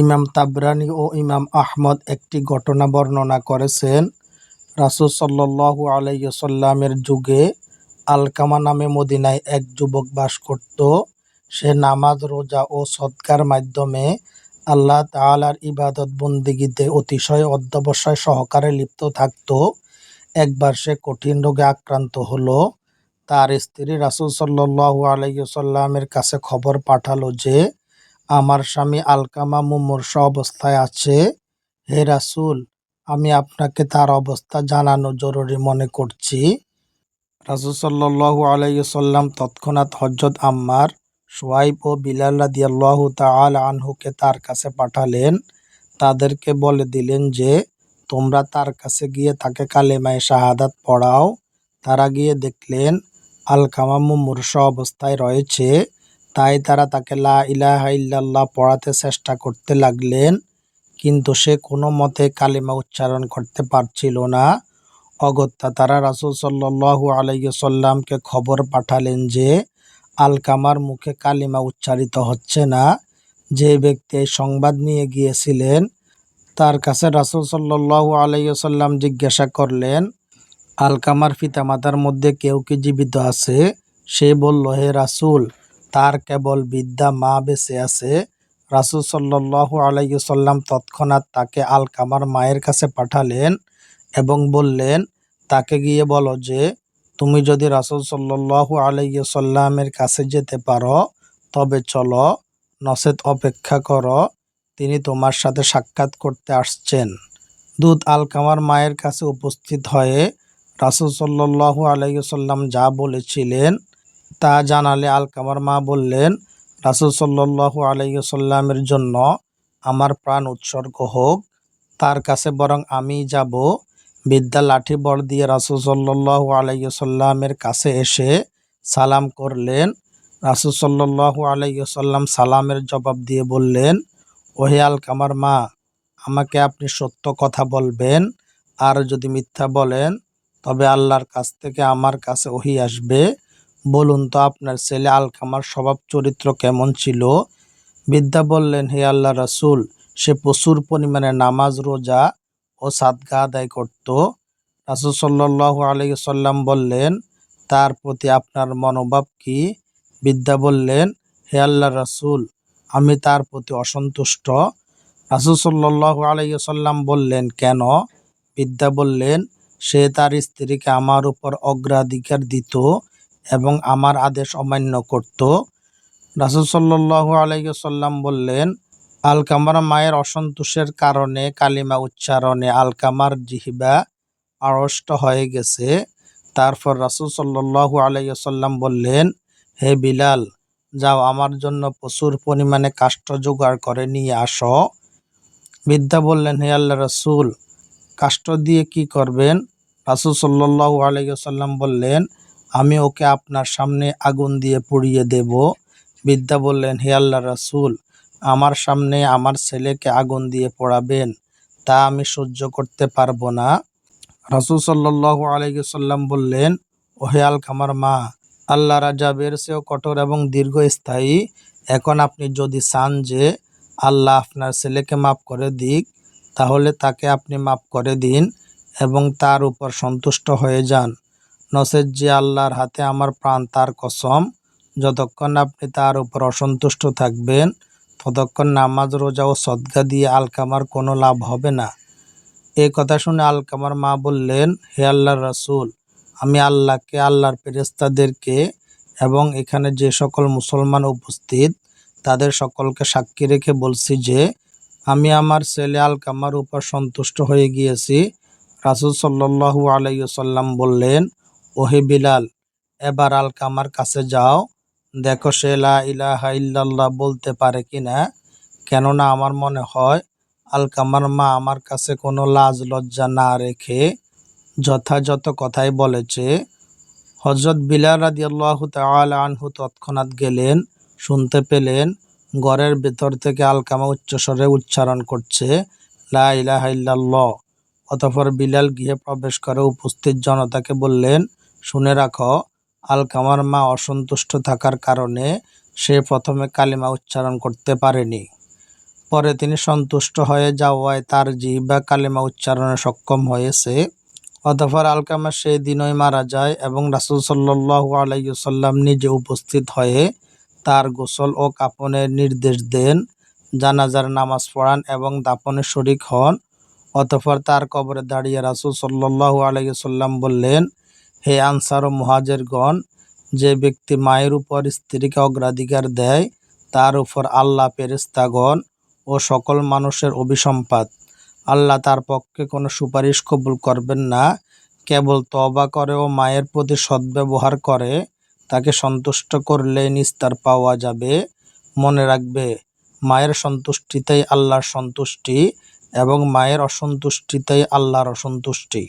ইমাম তাবরানি ও ইমাম আহমদ একটি ঘটনা বর্ণনা করেছেন। রাসূল সাল্লাল্লাহু আলাইহি সাল্লামের যুগে আলকামা নামে মদিনায় এক যুবক বাস করত। সে নামাজ, রোজা ও সৎকার মাধ্যমে আল্লাহ তাআলার ইবাদত বন্দিগিতে অতিশয় অধ্যবসায় সহকারে লিপ্ত থাকত। একবার সে কঠিন রোগে আক্রান্ত হলো। তার স্ত্রী রাসূল সাল্লাল্লাহু আলাইহি সাল্লামের কাছে খবর পাঠালো যে আমার স্বামী আলকামা মুমূর্ষ অবস্থায় আছে। হে রাসুল, আমি আপনাকে তার অবস্থা জানানো জরুরি মনে করছি। রাসূল সাল্লাল্লাহু আলাইহি সাল্লাম তৎক্ষণাৎ হযরত আম্মার সোয়াইব ও বিলাল রাদিয়াল্লাহু তাআলা আনহুকে তার কাছে পাঠালেন। তাদেরকে বলে দিলেন যে, তোমরা তার কাছে গিয়ে তাকে কালেমায়ে শাহাদাত পড়াও। তারা গিয়ে দেখলেন, আলকামা মুমূর্ষ অবস্থায় রয়েছে। তাই তারা তাকে লা ইলাহা ইল্লাল্লাহ পড়াতে চেষ্টা করতে লাগলেন, কিন্তু সে কোনো মতে কালিমা উচ্চারণ করতে পারছিল না। অগত্যা তারা রাসূল সাল্লাল্লাহু আলাইহি সাল্লামকে খবর পাঠালেন যে, আলকামার মুখে কালিমা উচ্চারিত হচ্ছে না। যে ব্যক্তি এই সংবাদ নিয়ে গিয়েছিলেন, তার কাছে রাসূল সাল্লাল্লাহু আলাইহি সাল্লাম জিজ্ঞাসা করলেন, আলকামার পিতামাতার মধ্যে কেউ কি জীবিত আছে? সে বলল, হে রাসূল তার কেবল বিদ্যা মা বেঁচে আছে। রাসূল সাল্লাল্লাহু আলাইহি সাল্লাম তৎক্ষণাৎ তাকে আলকামার মায়ের কাছে পাঠালেন এবং বললেন, তাকে গিয়ে বলো যে, তুমি যদি রাসূল সাল্লাল্লাহু আলাইহি সাল্লামের কাছে যেতে পারো, তবে চলো নচেত অপেক্ষা করো, তিনি তোমার সাথে সাক্ষাৎ করতে আসছেন। দূত আলকামার মায়ের কাছে উপস্থিত হয়ে রাসূল সাল্লাল্লাহু আলাইহি সাল্লাম যা বলেছিলেন তা জানালে আলকামার মা বললেন, রাসূল সাল্লাল্লাহু আলাইহি সাল্লামের জন্য আমার প্রাণ উৎসর্গ হোক, তার কাছে বরং আমি যাব। বিদ্যা লাঠি বর দিয়ে রাসূল সাল্লাল্লাহু আলাইহি সাল্লামের কাছে এসে সালাম করলেন। রাসূল সাল্লাল্লাহু আলাইহি সাল্লাম সালামের জবাব দিয়ে বললেন, ওহে আলকামার মা, আমাকে আপনি সত্য কথা বলবেন আর যদি মিথ্যা বলেন, তবে আল্লাহর কাছ থেকে আমার কাছে ওহি আসবে। বলুন তো আপনার ছেলে আলকামার স্বভাব চরিত্র কেমন ছিল? বিদ্যা বললেন, হে আল্লাহ রাসূল, সে প্রচুর পরিমাণে নামাজ, রোজা ও সাদগা আদায় করত। রাসূল সাল্লাল্লাহু আলাইহি সাল্লাম বললেন, তার প্রতি আপনার মনোভাব কি? বিদ্যা বললেন, হে আল্লাহ রাসূল, আমি তার প্রতি অসন্তুষ্ট। রাসূল সাল্লাল্লাহু আলাইহি সাল্লাম বললেন, কেন? বিদ্যা বললেন, সে তার স্ত্রীকে আমার উপর অগ্রাধিকার দিত এবং আমার আদেশ অমান্য করত। রাসূল সাল্লাল্লাহু আলাইহি সাল্লাম বললেন আলকামার মায়ের অসন্তোষের কারণে কালিমা উচ্চারণে আলকামার জিহিবা আড়ষ্ট হয়ে গেছে। তারপর রাসূল সাল্লাল্লাহু আলাইহি সাল্লাম বললেন, হে বিলাল, যাও আমার জন্য প্রচুর পরিমাণে কাষ্ঠ জোগাড় করে নিয়ে আসো। বিদ্যা বললেন, হে আল্লাহ রাসূল কাষ্ঠ দিয়ে কি করবেন? রাসূল সাল্লাল্লাহু আলাইহি সাল্লাম বললেন আমি ওকে আপনার সামনে আগুন দিয়ে পুড়িয়ে দেব। বিদ্যা বললেন, হে আল্লাহ রাসূল, আমার সামনে আমার ছেলেকে আগুন দিয়ে পোড়াবেন, তা আমি সহ্য করতে পারব না। রাসূল সাল্লাল্লাহু আলাইহি সাল্লাম বললেন, ওহে আলকামার মা, আল্লাহ রাজাবের চেয়েও কঠোর এবং দীর্ঘস্থায়ী। এখন আপনি যদি চান যে আল্লাহ আপনার ছেলেকে মাফ করে দিক, তাহলে তাকে আপনি মাফ করে দিন এবং তার উপর সন্তুষ্ট হয়ে যান। নচেত যে আল্লাহর হাতে আমার প্রাণ, তার কসম। যতক্ষণ আপনি তার উপর অসন্তুষ্ট থাকবেন, ততক্ষণ নামাজ, রোজা ও সদগা দিয়ে আলকামার কোনো লাভ হবে না। এই কথা শুনে আলকামার মা বললেন, হে আল্লাহর রাসূল, আমি আল্লাহকে, আল্লাহর ফেরেশতাদেরকে এবং এখানে যে সকল মুসলমান উপস্থিত, তাদের সকলকে সাক্ষী রেখে বলছি যে, আমি আমার ছেলে আলকামার উপর সন্তুষ্ট হয়ে গিয়েছি। রাসূল সাল্লাল্লাহু আলাইসাল্লাম বললেন ওহে বিলাল, এবার আলকামার কাছে যাও। দেখো সে লা ইলাহা ইল্লাল্লাহ বলতে পারে কিনা? কেননা আমার মনে হয় আলকামার মা আমার কাছে কোনো লাজ লজ্জা না রেখে যথাযথ কথাই বলেছে। হজরত বিলাল রাদিয়াল্লাহু তাআলা আনহু তৎক্ষণাৎ গেলেন, শুনতে পেলেন ঘরের ভেতর থেকে আলকামা উচ্চস্বরে উচ্চারণ করছে, লা ইলাহা ইল্লাল্লাহ। অতঃপর বিলাল গৃহে প্রবেশ করে উপস্থিত জনতাকে বললেন শুনে রাখো, আলকামার মা অসন্তুষ্ট থাকার কারণে সে প্রথমে কালিমা উচ্চারণ করতে পারেনি। পরে তিনি সন্তুষ্ট হয়ে যাওয়ায় তার জিহ্বা কালিমা উচ্চারণে সক্ষম হয়েছে। অতঃপর আলকামা সেই দিনই মারা যায় এবং রাসুল সাল্লাহ আলাইসাল্লাম নিজে উপস্থিত হয়ে তার গোসল ও কাপনের নির্দেশ দেন, জানাজার নামাজ পড়ান এবং দাপনে শরিক হন। অতঃপর তার কবরে দাঁড়িয়ে রাসুল সাল্লাহ আলাইসাল্লাম বললেন হে আনসার ও মহাজেরগণ, যে ব্যক্তি মায়ের উপর স্ত্রীকে অগ্রাধিকার দেয়, তার উপর আল্লাহ পেরেস্তাগণ ও সকল মানুষের অভিসম্পাদ আল্লাহ তার পক্ষে কোনো সুপারিশ কবুল করবেন না। কেবল তবা করে ও মায়ের প্রতি সদ্ব্যবহার করে, তাকে সন্তুষ্ট করলে নিস্তার পাওয়া যাবে। মনে রাখবে, মায়ের সন্তুষ্টিতেই আল্লাহর সন্তুষ্টি এবং মায়ের অসন্তুষ্টিতেই আল্লাহর অসন্তুষ্টি।